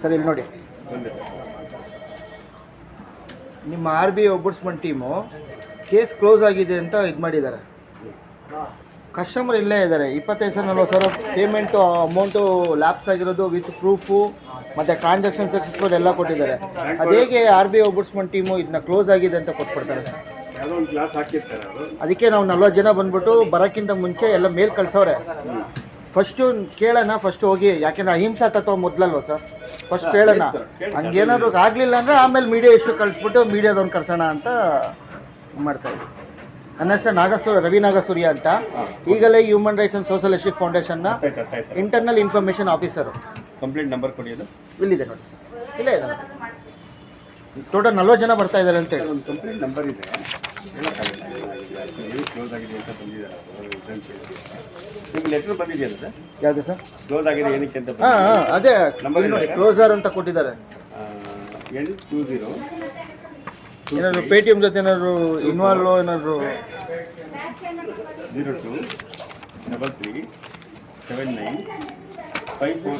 Sir, ಇಲ್ಲಿ ನೋಡಿ. ನಿಮ್ಮ R B I ombudsman team case close ಆಗಿದೆ ಅಂತ ಇದು ಮಾಡಿದ್ದಾರೆ. ಕಸ್ಟಮರ್ ಇಲ್ಲೇ ಇದ್ದಾರೆ. ಇಪ್ಪತ್ತೈದು ಸಾವಿರ ನಲ್ವತ್ತು ಸಾವಿರ ಪೇಮೆಂಟು ಅಮೌಂಟು ಲ್ಯಾಪ್ಸ್ ಆಗಿರೋದು ವಿತ್ ಪ್ರೂಫು ಮತ್ತು ಟ್ರಾನ್ಸಾಕ್ಷನ್ ಸಕ್ಸಸ್ಫುಲ್ ಎಲ್ಲ ಕೊಟ್ಟಿದ್ದಾರೆ. ಅದು ಹೇಗೆ R B I ombudsman team ಇದನ್ನ ಕ್ಲೋಸ್ ಆಗಿದೆ ಅಂತ ಕೊಟ್ಬಿಡ್ತಾರೆ ಸರ್? ಅದಕ್ಕೆ ನಾವು ನಲ್ವತ್ತು ಜನ ಬಂದ್ಬಿಟ್ಟು ಬರೋಕ್ಕಿಂತ ಮುಂಚೆ ಎಲ್ಲ ಮೇಲ್ ಕಳ್ಸವ್ರೆ. ಫಸ್ಟು ಕೇಳೋಣ ಫಸ್ಟ್ ಹೋಗಿ ಯಾಕೆಂದ್ರೆ ಅಹಿಂಸಾ ತತ್ವ ಮೊದಲಲ್ವ ಸರ್? ಫಸ್ಟ್ ಕೇಳೋಣ. ಹಂಗೇನಾದ್ರು ಆಗಲಿಲ್ಲ ಅಂದರೆ ಆಮೇಲೆ ಮೀಡಿಯಾ ಇಶ್ಯೂ ಕಳಿಸ್ಬಿಟ್ಟು ಮೀಡಿಯಾದವ್ನು ಕರ್ಸೋಣ ಅಂತ ಮಾಡ್ತಾ ಇದ್ವಿ. ನನ್ನ ಹೆಸರು ನಾಗಸೂರ ರವಿ ನಾಗಸೂರ್ಯ ಅಂತ. ಈಗಲೇ human rights and socialistic ಫೌಂಡೇಶನ್ನ internal information officer complaint number ಕೊಡಿ ಅದು. ಇಲ್ಲಿದೆ ನೋಡಿ ಸರ್. ಇಲ್ಲೇ ಇದೆ ನೋಡಿ. ಟೋಟಲ್ ನಲ್ವತ್ತು ಜನ ಬರ್ತಾ ಇದ್ದಾರೆ ಅಂತೇಳಿ ಒಂದು ಕಂಪ್ಲೇಂಟ್ ನಂಬರ್ ಇದೆ. ಹೇಳೋಕ್ಕಾಗಲ್ಲ ಕ್ಲೋಸ್ ಆಗಿದೆ ಅಂತ ಬಂದಿದ್ದಾರೆ. ಅವರು ಅಂತ ಹೇಳಿ. ನಿಮ್ಗೆ ಲೆಟರ್ ಬಂದಿದೆಯಲ್ಲ ಸರ್? ಯಾವುದು ಸರ್? ಕ್ಲೋಸ್ ಆಗಿದೆ ಏನಕ್ಕೆ ಅಂತ ಹಾಂ ಹಾಂ ಅದೇ ನಂಬರ್ ಇದೆ? ಕ್ಲೋಸರ್ ಅಂತ ಕೊಟ್ಟಿದ್ದಾರೆ. ಎನ್ ಟೂ ಜೀರೋ ಏನಾದ್ರು ಪೇ ಟಿ ಎಂ ಜೊತೆ ಏನಾದ್ರು ಇನ್ವಾಲ್ವ್ ಏನಾದ್ರು zero two double three seven nine five four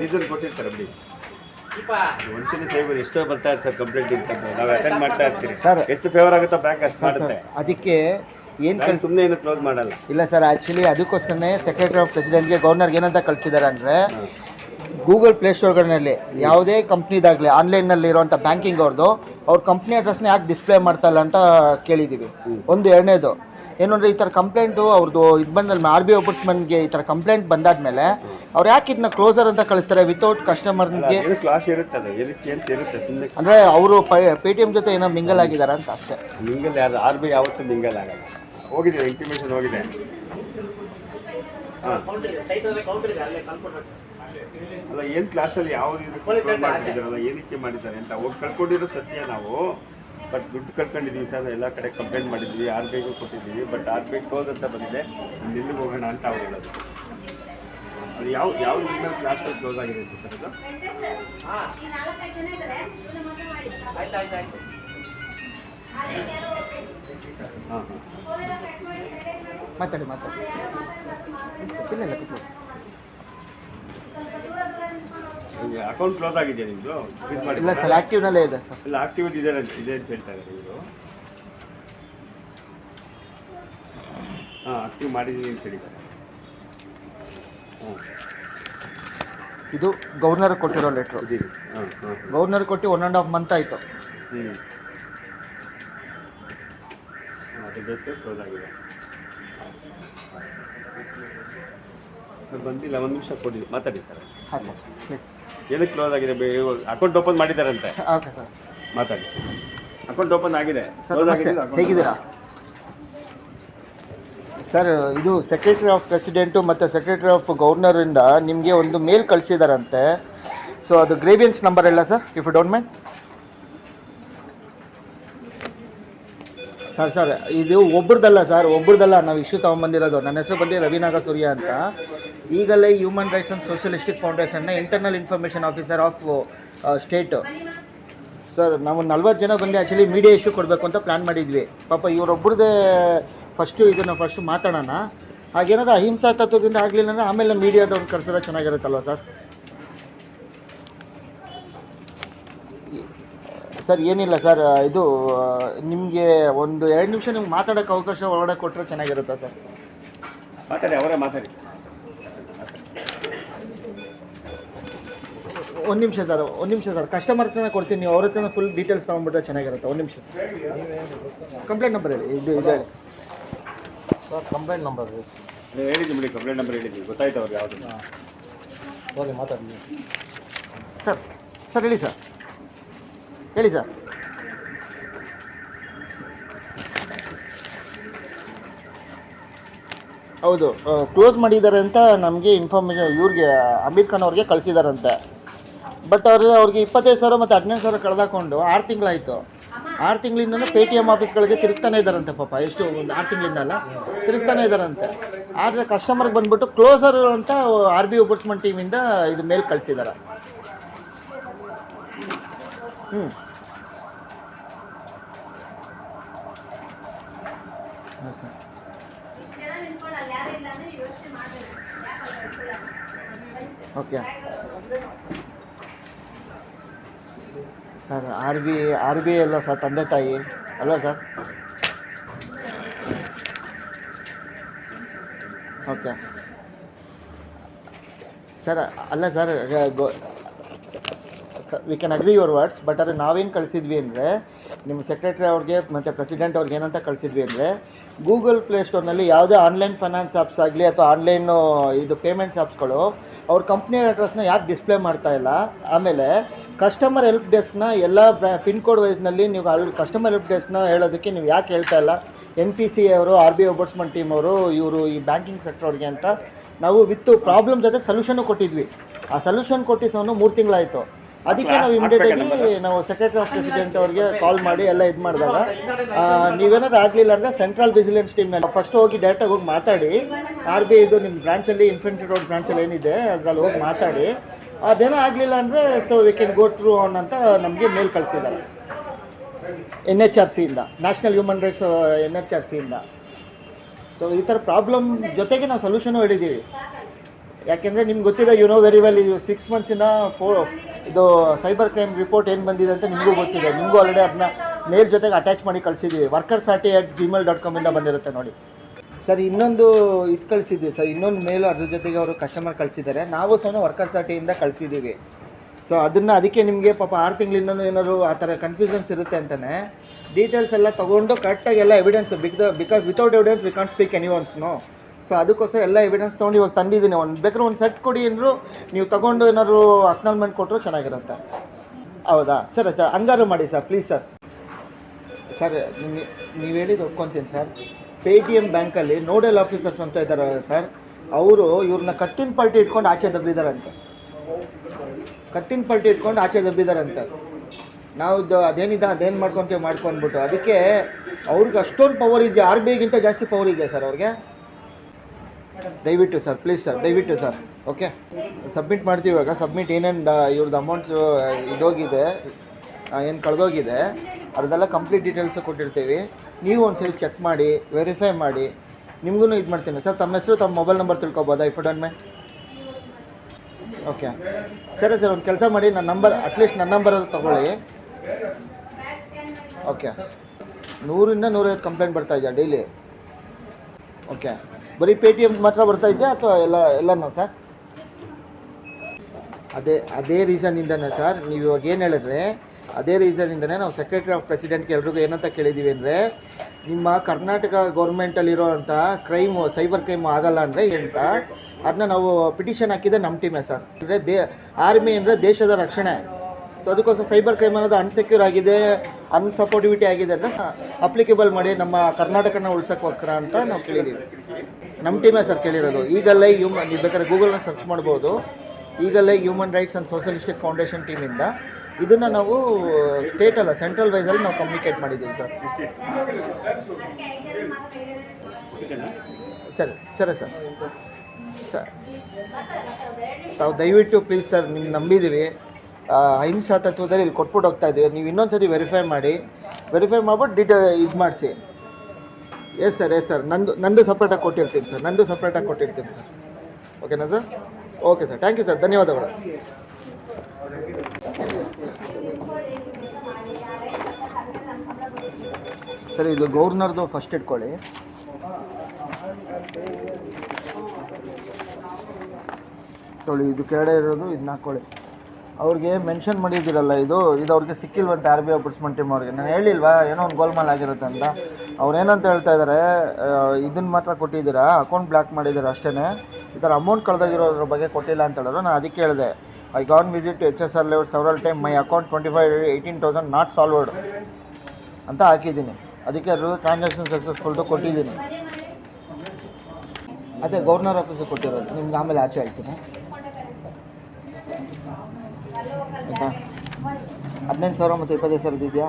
reason ಕೊಟ್ಟಿರ್ತಾರೆ ಬಿಡಿ. ಒಂದ್ಸಲ ಸೈಬರ್ ಎಷ್ಟೋ ಬರ್ತಾ ಇರ್ತಾರೆ ಕಂಪ್ಲೇಂಟ್ ಅಂತ ನಾವು ಅಟೆಂಡ್ ಮಾಡ್ತಾ ಇರ್ತೀವಿ ಸರ್ ಎಷ್ಟು ಫೇವರ್ ಆಗುತ್ತೋ ಬ್ಯಾಂಕ್ ಅಷ್ಟು ಮಾಡುತ್ತೆ. ಅದಕ್ಕೆ ಏನು ನಾನು ಸುಮ್ಮನೆ ಏನು ಕ್ಲೋಸ್ ಮಾಡಲ್ಲ. ಇಲ್ಲ ಸರ್ ಆ್ಯಕ್ಚುಲಿ ಅದಕ್ಕೋಸ್ಕರನೇ ಸೆಕ್ರೆಟರಿ ಆಫ್ ಪ್ರೆಸಿಡೆಂಟ್ಗೆ ಗವರ್ನರ್ಗೆ ಏನಂತ ಕಳಿಸಿದ್ದಾರೆ ಅಂದರೆ ಗೂಗಲ್ ಪ್ಲೇಸ್ಟೋರ್ಗಳಲ್ಲಿ ಯಾವುದೇ ಕಂಪ್ನಿದಾಗಲಿ ಆನ್ಲೈನಲ್ಲಿ ಇರುವಂಥ ಬ್ಯಾಂಕಿಂಗ್ ಅವ್ರದ್ದು ಅವ್ರ ಕಂಪ್ನಿ ಅಡ್ರೆಸ್ನ ಯಾಕೆ ಡಿಸ್ಪ್ಲೇ ಮಾಡ್ತಾ ಇಲ್ಲ ಅಂತ ಕೇಳಿದ್ದೀವಿ ಒಂದು ಎರಡನೇದು ಏನು ಅಂದರೆ ಈ ಥರ ಕಂಪ್ಲೇಂಟು ಅವ್ರದ್ದು ಇದು ಬಂದಲ್ಲಿ ಆರ್ ಬಿ ಒಬ್ಬರ್ಸ್ಮನ್ಗೆ ಈ ಥರ ಕಂಪ್ಲೇಂಟ್ ಬಂದಾದ್ಮೇಲೆ ಅವ್ರು ಯಾಕೆ ಇದನ್ನ ಕ್ಲೋಸರ್ ಅಂತ ಕಳಿಸ್ತಾರೆ ವಿತೌಟ್ ಕಸ್ಟಮರ್ಗೆ ಕ್ಲಾಸ್ ಇರುತ್ತೆ ಅದು ಎದಕ್ಕೆ ಅಂತ ಇರುತ್ತೆ ಸುಮ್ಮನೆ ಅಂದರೆ ಅವರು ಪೇ ಟಿ ಎಂ ಜೊತೆ ಏನೋ ಮಿಂಗಲ್ ಆಗಿದ್ದಾರೆ ಅಂತ ಅಷ್ಟೇ. ಮಿಂಗಲ್ ಯಾರು ಆರ್ ಬಿ ಯಾವತ್ತೂ ಮಿಂಗಲ್ ಆಗಲ್ಲ. ಹೋಗಿದೆ ಇಂಟಿಮೇಷನ್ ಹೋಗಿದೆ. ಹಾಂ. ಅಲ್ಲ ಏನು ಕ್ಲಾಸಲ್ಲಿ ಯಾವ ಮಾಡಿದ್ದಾರಲ್ಲ ಏನಕ್ಕೆ ಮಾಡಿದ್ದಾರೆ ಅಂತ ಹೋಗಿ ಕಳ್ಕೊಂಡಿರೋ ಸತ್ಯ ನಾವು. ಬಟ್ ದುಡ್ಡು ಕಳ್ಕೊಂಡಿದ್ದೀವಿ ಸರ್ ಎಲ್ಲ ಕಡೆ ಕಂಪ್ಲೇಂಟ್ ಮಾಡಿದ್ವಿ ಆರ್ ಬಿ ಐಗೂ ಕೊಟ್ಟಿದ್ದೀವಿ but R B I close ಅಂತ ಬಂದಿದೆ ಎಲ್ಲಿಗೆ ಹೋಗೋಣ ಅಂತ ಅವ್ರು ಹೇಳೋದು. ಅದು ಯಾವ ಯಾವ ಕ್ಲಾಸ್ ಕ್ಲಾಸಲ್ಲಿ ಕ್ಲೋಸ್ ಆಗಿದೆ ಸರ್ ಅದು? ಹಾಂ ಹಾಂ. ಮಾತಾಡಿ ಮಾತಾಡಿ. ಇಲ್ಲ ಇಲ್ಲ ಕೂತ್ಕೊಳ್ಳಿ. ಅಕೌಂಟ್ ಕ್ಲೋಸ್ ಆಗಿದೆಯಾ ನಿಮ್ಮದು ಇಲ್ಲ ಸರ್ ಆಕ್ಟಿವ್ನಲ್ಲೇ ಇದೆ ಸರ್. ಇಲ್ಲ ಆಕ್ಟಿವ್ ಇದೆ ಅಂತ ಇದೆ ಅಂತ ಹೇಳ್ತಾ ಇದ್ದಾರೆ ಇವರು ಹಾಂ ಆಕ್ಟಿವ್ ಮಾಡಿದ್ದೀನಿ ಅಂತ ಹೇಳಿದ್ದಾರೆ. ಇದು ಗವರ್ನರ್ ಕೊಟ್ಟಿರೋ ಲೆಟ್ರು ಹಾಂ ಹಾಂ ಗವರ್ನರ್ ಕೊಟ್ಟು ಒನ್ ಆ್ಯಂಡ್ ಹಾಫ್ ಮಂತ್ ಆಯಿತು. ಹ್ಞೂ ಅದಕ್ಕೆ ಕ್ಲೋಸ್ ಆಗಿದೆ. ಬಂದಿಲ್ಲ ಒಂದು ನಿಮಿಷ ಕೊಡಿ ಮಾತಾಡಿ ಸರ್. ಹಾಂ ಸರ್. ಪ್ಲೀಸ್ ಏನಕ್ಕೆ ಕ್ಲೋಸ್ ಆಗಿದೆ ಅಕೌಂಟ್ ಓಪನ್ ಮಾಡಿದ್ದಾರಂತೆ. ಓಕೆ ಸರ್ ಮಾತಾಡಿ. ಅಕೌಂಟ್ ಓಪನ್ ಆಗಿದೆ. ಸರ್ Close ನಮಸ್ತೆ. ಆಗಿದೆ, account ಹೇಗಿದ್ದೀರಾ? ಸರ್ ಇದು ಸೆಕ್ರೆಟರಿ ಆಫ್ ಪ್ರೆಸಿಡೆಂಟು ಮತ್ತು ಸೆಕ್ರೆಟರಿ ಆಫ್ ಗವರ್ನರಿಂದ ನಿಮಗೆ ಒಂದು ಮೇಲ್ ಕಳಿಸಿದಾರಂತೆ. ಸೊ ಅದು ಗ್ರೇವಿಯನ್ಸ್ ನಂಬರ್ ಎಲ್ಲ sir if you don't mind sir sir ಇದು ಒಬ್ರದಲ್ಲ ಸರ್ ಒಬ್ರದಲ್ಲ ನಾವು ಇಶ್ಯೂ ತೊಗೊಂಬಂದಿರೋದು. ನನ್ನ ಹೆಸರು ಬಂದು ರವಿನಾಗ ಸೂರ್ಯ ಅಂತ. ಈಗಲೇ human rights and socialistic ಫೌಂಡೇಶನ್ನ internal information officer of state sir ನಾವು ನಲ್ವತ್ತು ಜನ ಬಂದು ಆ್ಯಕ್ಚುಲಿ ಮೀಡಿಯಾ ಇಶ್ಯೂ ಕೊಡಬೇಕು ಅಂತ ಪ್ಲ್ಯಾನ್ ಮಾಡಿದ್ವಿ. ಪಾಪ ಇವರೊಬ್ಬರದೇ ಫಸ್ಟು ಇದನ್ನು ಫಸ್ಟ್ ಮಾತಾಡೋಣ. ಹಾಗೇನಾದ್ರೂ ಅಹಿಂಸಾ ತತ್ವದಿಂದ ಆಗಲಿಲ್ಲ ಅಂದರೆ ಆಮೇಲೆ ಮೀಡಿಯಾದವ್ರು ಕರೆಸಿದ್ರೆ ಚೆನ್ನಾಗಿರುತ್ತಲ್ವ ಸರ್ ಸರ್ ಏನಿಲ್ಲ ಸರ್ ಇದು ನಿಮಗೆ ಒಂದು ಎರಡು ನಿಮಿಷ ನಿಮ್ಗೆ ಮಾತಾಡೋಕ್ಕೆ ಅವಕಾಶ ಒಳಗಡೆ ಕೊಟ್ಟರೆ ಚೆನ್ನಾಗಿರುತ್ತಾ ಸರ್ ಮಾತಾಡಿ, ಅವರೇ ಮಾತಾಡಿ. ಒಂದು ನಿಮಿಷ ಸರ್ ಒಂದು ನಿಮಿಷ ಸರ್. ಕಸ್ಟಮರ್ ಹತ್ರನೇ ಕೊಡ್ತೀನಿ ನೀವು ಅವ್ರ ಹತ್ರನೇ ಫುಲ್ ಡೀಟೇಲ್ಸ್ ತೊಗೊಂಡ್ಬಿಟ್ರೆ ಚೆನ್ನಾಗಿರುತ್ತೆ. ಒಂದು ನಿಮಿಷ ಸರ್. ಕಂಪ್ಲೇಂಟ್ ನಂಬರ್ ಹೇಳಿ ಇದು ಇದು ಹೇಳಿ. ಸರ್ ಕಂಪ್ಲೇಂಟ್ ನಂಬರ್ ನೀವು ಹೇಳಿದ್ದು ಬಿಡಿ ಕಂಪ್ಲೇಂಟ್ ನಂಬರ್ ಹೇಳಿದ್ವಿ ಗೊತ್ತಾಯ್ತು ಅವ್ರಿಗೆ ಯಾವುದು ಹೋಗಿ ಮಾತಾಡಿ ಸರ್ ಸರ್ ಹೇಳಿ ಸರ್. ಹೇಳಿ ಸರ್. ಹೌದು ಕ್ಲೋಸ್ ಮಾಡಿದ್ದಾರೆ ಅಂತ ನಮಗೆ ಇನ್ಫಾರ್ಮೇಷನ್ ಇವ್ರಿಗೆ ಅಮೀರ್ ಖಾನ್ ಅವ್ರಿಗೆ ಕಳಿಸಿದಾರಂತೆ. ಬಟ್ ಅವ್ರ ಅವ್ರಿಗೆ ಇಪ್ಪತ್ತೈದು ಸಾವಿರ ಮತ್ತು ಹದಿನೈದು ಸಾವಿರ ಕಳೆದಾಕೊಂಡು ಆರು ತಿಂಗಳಾಯಿತು. ಆರು ತಿಂಗಳಿಂದ ಪೇ ಟಿ ಎಂ ಆಫೀಸ್ಗಳಿಗೆ ತಿರುಗ್ತಾನೆ ಇದ್ದಾರಂತೆ ಪಾಪ. ಎಷ್ಟು ಒಂದು ಆರು ತಿಂಗಳಿಂದ ಅಲ್ಲ? ತಿರುಗ್ತಾನೆ ಇದ್ದಾರಂತೆ ಆದರೆ ಕಸ್ಟಮರ್ಗೆ ಬಂದ್ಬಿಟ್ಟು ಕ್ಲೋಸರ್ ಅಂತ ಆರ್ ಬಿ ಒಬ್ಬರ್ಸ್ಮೆಂಟ್ ಟೀಮಿಂದ ಇದು ಮೇಲ್ ಕಳಿಸಿದ್ದಾರೆ ಹ್ಞೂ ಹಾಂ sir. Okay sir R B R B ಅಲ್ಲ ಸರ್, ತಂದೆ ತಾಯಿ. ಅಲ್ಲ ಸರ್? ಓಕೆ. ಸರ್, ಅಲ್ಲ sir we can agree your words but ಅದು ನಾವೇನು ಕಳಿಸಿದ್ವಿ ಅಂದರೆ, ನಿಮ್ಮ ಸೆಕ್ರೆಟರಿ ಅವ್ರಿಗೆ ಮತ್ತು ಪ್ರೆಸಿಡೆಂಟ್ ಅವ್ರಿಗೆ ಏನಂತ ಕಳಿಸಿದ್ವಿ ಅಂದರೆ ಗೂಗಲ್ ಪ್ಲೇಸ್ಟೋರ್ನಲ್ಲಿ ಯಾವುದೇ ಆನ್ಲೈನ್ ಫೈನಾನ್ಸ್ ಆ್ಯಪ್ಸ್ ಆಗಲಿ ಅಥವಾ ಆನ್ಲೈನು ಇದು ಪೇಮೆಂಟ್ಸ್ ಆ್ಯಪ್ಸ್ಗಳು ಅವ್ರ ಕಂಪ್ನಿ ಅಡ್ರೆಸ್ನ ಯಾಕೆ ಡಿಸ್ಪ್ಲೇ ಮಾಡ್ತಾ ಇಲ್ಲ? ಆಮೇಲೆ ಕಸ್ಟಮರ್ ಹೆಲ್ಪ್ ಡೆಸ್ಕ್ನ ಎಲ್ಲ ಪಿನ್ ಕೋಡ್ ವೈಸ್ನಲ್ಲಿ ನೀವು ಅಲ್ಲಿ ಕಸ್ಟಮರ್ ಹೆಲ್ಪ್ ಡೆಸ್ಕ್ನ ಹೇಳೋದಕ್ಕೆ ನೀವು ಯಾಕೆ ಹೇಳ್ತಾ ಇಲ್ಲ? ಎನ್ ಪಿ ಸಿ ಅವರು ಆರ್ ಬಿ ಒಬರ್ಸ್ಮೆಂಟ್ ಟೀಮ್ ಅವರು ಇವರು ಈ ಬ್ಯಾಂಕಿಂಗ್ ಸೆಕ್ಟರ್ ಅವ್ರಿಗೆ ಅಂತ ನಾವು ವಿತ್ ಪ್ರಾಬ್ಲಮ್ ಜೊತೆಗೆ ಸೊಲ್ಯೂಷನು ಕೊಟ್ಟಿದ್ವಿ. ಆ ಸೊಲ್ಯೂಷನ್ ಕೊಟ್ಟಿಸೋನು ಮೂರು ತಿಂಗಳಾಯಿತು. ಅದಕ್ಕೆ ನಾವು ಇಮಿಡಿಯೇಟಾಗಿ ನಾವು ಸೆಕ್ರೆಟರಿ ಆಫ್ ಪ್ರೆಸಿಡೆಂಟ್ ಅವ್ರಿಗೆ ಕಾಲ್ ಮಾಡಿ ಎಲ್ಲ ಇದು ಮಾಡಿದಾಗ ನೀವೇನಾದ್ರು ಆಗಲಿಲ್ಲ ಅಂದರೆ ಸೆಂಟ್ರಲ್ ವಿಜಿಲೆನ್ಸ್ ಟೀಮ್ನಲ್ಲಿ ಫಸ್ಟ್ ಹೋಗಿ ಡೈರೆಕ್ಟಾಗಿ ಹೋಗಿ ಮಾತಾಡಿ. ಆರ್ ಬಿ ಇದು ನಿಮ್ಮ ಬ್ರಾಂಚಲ್ಲಿ ಇನ್ಫೆಂಟ್ರಿ ರೋಡ್ ಬ್ರಾಂಚಲ್ಲಿ ಏನಿದೆ ಅದರಲ್ಲಿ ಹೋಗಿ ಮಾತಾಡಿ. ಅದೇನೋ ಆಗಲಿಲ್ಲ ಅಂದರೆ so we can go through on ಅಂತ ನಮಗೆ ಮೇಲ್ ಕಳಿಸಿದ್ದಾರೆ. N H R ಸಿಯಿಂದ national human rights N H R ಸಿಯಿಂದ so ಈ ಥರ ಪ್ರಾಬ್ಲಮ್ ಜೊತೆಗೆ ನಾವು ಸೊಲ್ಯೂಷನು ಹೇಳಿದ್ದೀವಿ. ಯಾಕೆಂದರೆ ನಿಮ್ಗೆ ಗೊತ್ತಿದೆ ಯು ನೋ ವೆರಿ ವೆಲ್ ಇದು ಸಿಕ್ಸ್ ಮಂತ್ಸಿನ ಫೋ ಇದು ಸೈಬರ್ ಕ್ರೈಮ್ ರಿಪೋರ್ಟ್ ಏನು ಬಂದಿದೆ ಅಂತ ನಿಮಗೂ ಗೊತ್ತಿದೆ. ನಿಮಗೂ ಆಲ್ರೆಡಿ ಅದನ್ನ ಮೇಲ್ ಜೊತೆಗೆ ಅಟ್ಯಾಚ್ ಮಾಡಿ ಕಳಿಸಿದ್ದೀವಿ. R T at gmail dot ಕಾಮಿಂದ ಬಂದಿರುತ್ತೆ ನೋಡಿ. ಸರ್, ಇನ್ನೊಂದು ಇದು ಕಳಿಸಿದ್ವಿ ಸರ್, ಇನ್ನೊಂದು ಮೇಲು ಅದ್ರ ಜೊತೆಗೆ ಅವರು ಕಸ್ಟಮರ್ ಕಳಿಸಿದ್ದಾರೆ. ನಾವು ಸಹ ವರ್ಕರ್ ಸಾಟಿಯಿಂದ ಕಳಿಸಿದ್ದೀವಿ ಸೊ ಅದನ್ನು ಅದಕ್ಕೆ ನಿಮಗೆ ಪಾಪ ಆರು ತಿಂಗಳಿಂದನೂ ಏನಾದ್ರು ಆ ಥರ ಕನ್ಫ್ಯೂಷನ್ಸ್ ಇರುತ್ತೆ ಅಂತಲೇ ಡೀಟೇಲ್ಸ್ ಎಲ್ಲ ತೊಗೊಂಡು ಕರೆಕ್ಟಾಗಿ ಎಲ್ಲ evidence ಬಿಕ್ because without evidence we can't speak any ಒನ್ಸ್ನು so ಅದಕ್ಕೋಸ್ಕರ ಎಲ್ಲ ಎವಿಡೆನ್ಸ್ ತೊಗೊಂಡು ಇವಾಗ ತಂದಿದ್ದೀನಿ. ಒಂದು ಬೇಕಾದ್ರೆ ಒಂದು ಸೆಟ್ ಕೊಡಿ ಅಂದರು, ನೀವು ತೊಗೊಂಡು ಏನಾದ್ರು ಅಕ್ನಾಲ್ಮೆಂಟ್ ಕೊಟ್ಟರು ಚೆನ್ನಾಗಿರುತ್ತೆ. ಹೌದಾ? ಸರ್ ಸರ್, ಹಂಗಾರು ಮಾಡಿ ಸರ್ ಪ್ಲೀಸ್ ಸರ್. ಸರ್, ನೀವು ಹೇಳಿದ್ದು ಒಪ್ಕೊತೀನಿ ಸರ್. ಪೇ ಟಿ ಎಂ ಬ್ಯಾಂಕಲ್ಲಿ ನೋಡಲ್ ಆಫೀಸರ್ಸ್ ಅಂತ ಇದ್ದಾರೆ ಸರ್. ಅವರು ಇವ್ರನ್ನ ಕತ್ತಿನ ಪಲ್ಟಿ ಇಟ್ಕೊಂಡು ಆಚೆ ದಬ್ಬಿದಾರಂತೆ. ಕತ್ತಿನ ಪಲ್ಟಿ ಇಟ್ಕೊಂಡು ಆಚೆ ದಬ್ಬಿದಾರಂತೆ. ನಾವು ಅದೇನಿದೆ, ಅದೇನು ಮಾಡ್ಕೊಂತೀವಿ ಮಾಡ್ಕೊಂಡ್ಬಿಟ್ಟು. ಅದಕ್ಕೆ ಅವ್ರಿಗೆ ಅಷ್ಟೊಂದು ಪವರ್ ಇದೆ ಆರ್ ಬಿ ಐಗಿಂತ ಜಾಸ್ತಿ ಪವರ್ ಇದೆ ಸರ್ ಅವ್ರಿಗೆ? ದಯವಿಟ್ಟು ಸರ್ ಪ್ಲೀಸ್ ಸರ್, ದಯವಿಟ್ಟು ಸರ್. ಓಕೆ ಸಬ್ಮಿಟ್ ಮಾಡ್ತೀವಿ ಇವಾಗ. ಸಬ್ಮಿಟ್ ಏನೇನು ಇವ್ರದ್ದು ಅಮೌಂಟ್ ಇದೋಗಿದೆ ಏನು ಕಳೆದೋಗಿದೆ ಅದೆಲ್ಲ ಕಂಪ್ಲೀಟ್ ಡೀಟೇಲ್ಸ್ ಕೊಟ್ಟಿರ್ತೀವಿ. ನೀವು ಒಂದ್ಸರಿ ಚೆಕ್ ಮಾಡಿ ವೆರಿಫೈ ಮಾಡಿ ನಿಮಗೂ ಇದು ಮಾಡ್ತೀನಿ. ಸರ್, ತಮ್ಮ ಹೆಸರು, ತಮ್ಮ ಮೊಬೈಲ್ ನಂಬರ್ ತಿಳ್ಕೊಬೋದಾ ಇಫ್ ಡೋಂಟ್ ಮೈ ಓಕೆ ಸರಿ ಸರ್, ಒಂದು ಕೆಲಸ ಮಾಡಿ, ನನ್ನ ನಂಬರ್ ಅಟ್ಲೀಸ್ಟ್ ನನ್ನ ನಂಬರಲ್ಲಿ ತೊಗೊಳ್ಳಿ. ಓಕೆ ನೂರಿಂದ ನೂರೈವತ್ತು ಕಂಪ್ಲೇಂಟ್ ಬರ್ತಾ ಇದೆಯಾ ಡೈಲಿ ಓಕೆ ಬರೀ ಪೇ ಟಿ ಎಂ ಮಾತ್ರ ಬರ್ತಾ ಇದೆಯಾ ಅಥವಾ ಎಲ್ಲ, ಎಲ್ಲನೂ ಸರ್? ಅದೇ ಅದೇ ರೀಸನ್ನಿಂದನೇ ಸರ್. ನೀವು ಇವಾಗ ಏನು ಹೇಳಿದ್ರೆ ಅದೇ ರೀಸನಿಂದನೇ ನಾವು ಸೆಕ್ರೆಟರಿ ಆಫ್ ಪ್ರೆಸಿಡೆಂಟ್ಗೆ ಎಲ್ರಿಗೂ ಏನಂತ ಕೇಳಿದ್ದೀವಿ ಅಂದರೆ, ನಿಮ್ಮ ಕರ್ನಾಟಕ ಗೌರ್ಮೆಂಟಲ್ಲಿರೋವಂಥ ಕ್ರೈಮು ಸೈಬರ್ ಕ್ರೈಮ್ ಆಗಲ್ಲ ಅಂದರೆ ಅಂತ ಅದನ್ನ ನಾವು ಪಿಟಿಷನ್ ಹಾಕಿದ್ದೆ ನಮ್ಮ ಟೀಮೇ ಸರ್. ಅಂದರೆ ದೇ ಆರ್ಮಿ ಅಂದರೆ ದೇಶದ ರಕ್ಷಣೆ. ಸೊ ಅದಕ್ಕೋಸ್ಕರ ಸೈಬರ್ ಕ್ರೈಮ್ ಅನ್ನೋದು ಅನ್ಸೆಕ್ಯೂರ್ ಆಗಿದೆ ಅನ್ಸಪೋರ್ಟಿವಿಟಿ ಆಗಿದೆ ಅಂತ ಅಪ್ಲಿಕೇಬಲ್ ಮಾಡಿ ನಮ್ಮ ಕರ್ನಾಟಕನ ಉಳಿಸೋಕ್ಕೋಸ್ಕರ ಅಂತ ನಾವು ಕೇಳಿದ್ದೀವಿ ನಮ್ಮ ಟೀಮೇ ಸರ್ ಕೇಳಿರೋದು. ಈಗಲ್ಲೇ ಹ್ಯೂಮನ್ ನೀವು ಬೇಕಾದ್ರೆ ಗೂಗಲ್ನ ಸರ್ಚ್ ಮಾಡ್ಬೋದು. ಈಗಲೇ human rights and socialistic foundation ಟೀಮಿಂದ ಇದನ್ನು ನಾವು ಸ್ಟೇಟ್ ಅಲ್ಲ ಸೆಂಟ್ರಲ್ ವೈಸಲ್ಲಿ ನಾವು ಕಮ್ಯುನಿಕೇಟ್ ಮಾಡಿದ್ದೀವಿ ಸರ್. ಸರಿ ಸರಿ ಸರ್. ಸರ್, ತಾವು ದಯವಿಟ್ಟು ಪ್ಲೀಸ್ ಸರ್ ನಿಮ್ಗೆ ನಂಬಿದ್ದೀವಿ. ಅಹಿಂಸಾ ತತ್ವದಲ್ಲಿ ಇಲ್ಲಿ ಕೊಟ್ಬಿಟ್ಟು ಹೋಗ್ತಾ ಇದ್ದೀವಿ. ನೀವು ಇನ್ನೊಂದು ಸತಿ ವೆರಿಫೈ ಮಾಡಿ ವೆರಿಫೈ ಮಾಡ್ಬಿಟ್ಟು ಡೀಟೇಲ್ ಇದು ಮಾಡಿಸಿ. ಎಸ್ ಸರ್ ಎಸ್ ಸರ್ ನಂದು ನಂದು ಸಪ್ರೇಟಾಗಿ ಕೊಟ್ಟಿರ್ತೀನಿ ಸರ್ ನಂದು ಸಪ್ರೇಟಾಗಿ ಕೊಟ್ಟಿರ್ತೀನಿ ಸರ್ ಓಕೆನಾ sir okay sir thank you sir ಧನ್ಯವಾದಗಳು. ಸರ್, ಇದು ಗೌರ್ನರ್ದು ಫಸ್ಟ್ ಇಟ್ಕೊಳ್ಳಿ ತೊಳಿ, ಇದು ಕೆಳಗಡೆ ಇರೋದು ಇದನ್ನ ಹಾಕ್ಕೊಳ್ಳಿ ಅವ್ರಿಗೆ ಮೆನ್ಷನ್ ಮಾಡಿದ್ದೀರಲ್ಲ ಇದು ಇದು ಅವ್ರಿಗೆ ಸಿಕ್ಕಿಲ್ವಂತೆ ಆರ್ ಬಿ ಐ ಟೀಮ್ ಅವ್ರಿಗೆ? ನಾನು ಹೇಳಿಲ್ವಾ, ಏನೋ ಒಂದು ಗೋಲ್ಮಾಲ್ ಆಗಿರುತ್ತೆ ಅಂತ. ಅವ್ರು ಏನಂತ ಹೇಳ್ತಾ ಇದ್ದಾರೆ ಇದನ್ನು ಮಾತ್ರ ಕೊಟ್ಟಿದ್ದೀರಾ ಅಕೌಂಟ್ ಬ್ಲಾಕ್ ಮಾಡಿದ್ದೀರ ಅಷ್ಟೇ ಈ ಥರ ಅಮೌಂಟ್ ಕಳೆದಾಗಿರೋದ್ರ ಬಗ್ಗೆ ಕೊಟ್ಟಿಲ್ಲ ಅಂತ ಹೇಳಿದ್ರು ನಾನು ಅದಕ್ಕೆ ಹೇಳಿದೆ. I gone visit H S R level several time my account twenty five eighteen thousand not solved ಅಂತ ಹಾಕಿದ್ದೀನಿ. ಅದಕ್ಕೆ ಅವರು ಟ್ರಾನ್ಸಾಕ್ಷನ್ ಸಕ್ಸಸ್ಫುಲ್ಲು ಕೊಟ್ಟಿದ್ದೀನಿ. ಅದೇ ಗೌರ್ನರ್ ಆಫೀಸಿಗೆ ಕೊಟ್ಟಿರೋದು. ನಿಮ್ಗೆ ಆಮೇಲೆ ಆಚೆ ಹೇಳ್ತೀನಿ. ಆಯಿತಾ ಹದಿನೆಂಟು ಸಾವಿರ ಮತ್ತು ಇಪ್ಪತ್ತೈದು ಸಾವಿರದ್ದು ಇದೆಯಾ?